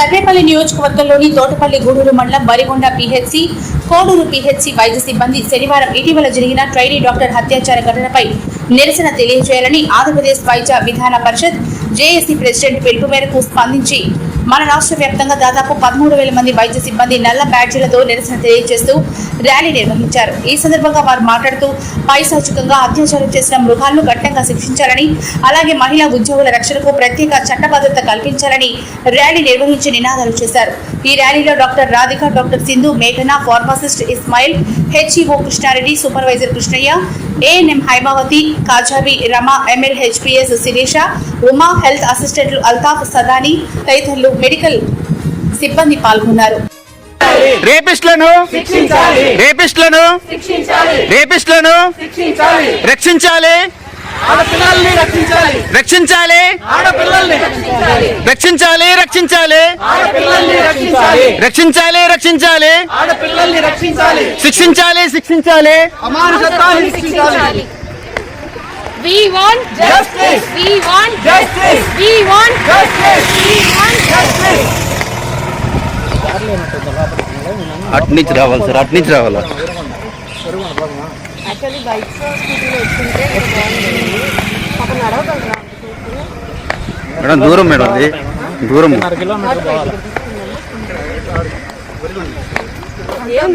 సర్వేపల్లి నియోజకవర్గంలోని తోటపల్లి గూడూరు మండలం బరిగొండ PHC Koduru PHC వైద్య సిబ్బంది శనివారం ఇటీవల జరిగిన ట్రైనీ డాక్టర్ హత్యాచార ఘటనపై నిరసన తెలియజేయాలని ఆంధ్రప్రదేశ్ వైద్య విధాన పరిషత్ జేఏసీ ప్రెసిడెంట్ పిలుపు మేరకు స్పందించి మన రాష్ట్ర వ్యాప్తంగా దాదాపు పదమూడు వేల మంది వైద్య సిబ్బంది నల్ల బ్యాడ్జీలతో నిరసన తెలియజేస్తూ ర్యాలీ నిర్వహించారు. ఈ సందర్భంగా వారు మాట్లాడుతూ పైశాచికంగా అత్యాచారం చేసిన మృగాలను ఘట్టంగా శిక్షించాలని అలాగే మహిళా ఉద్యోగుల రక్షణకు ప్రత్యేక చట్టబద్ధత కల్పించాలని ర్యాలీ నిర్వహించి నినాదాలు చేశారు. ఈ ర్యాలీలో డాక్టర్ రాధిక డాక్టర్ సింధు మేఘన pharmacist Ismail HEO Krishnareddy supervisor Krishnaiah ANM Haimavathi కాజాబి Rama ML HPS Sirisha Uma health అసిస్టెంట్లు అల్తాఫ్ సదాని తదితరులు మెడికల్ సిబ్బంది పాల్గొన్నారు. రేపిస్టులను శిక్షించాలి. రేపిస్టులను శిక్షించాలి. రేపిస్టులను శిక్షించాలి. రక్షించాలి. ఆడపిల్లల్ని రక్షించాలి. రక్షించాలి. ఆడపిల్లల్ని రక్షించాలి. రక్షించాలి రక్షించాలి. ఆడపిల్లల్ని రక్షించాలి. రక్షించాలి రక్షించాలి. ఆడపిల్లల్ని రక్షించాలి. శిక్షించాలి శిక్షించాలి. అమానుషత్వాన్ని శిక్షించాలి. We want Justice. We want Justice. We want Justice. We want Justice. అట్నుంచి రావాలి సార్ అట్నుంచి రావాలా? యాక్చువల్లీ బైక్స్ స్కూటీలో వచ్చింటే బాగుంటుంది పాపం నడవగలరా మేడం దూరం మేడం అది. దూరం. ఏం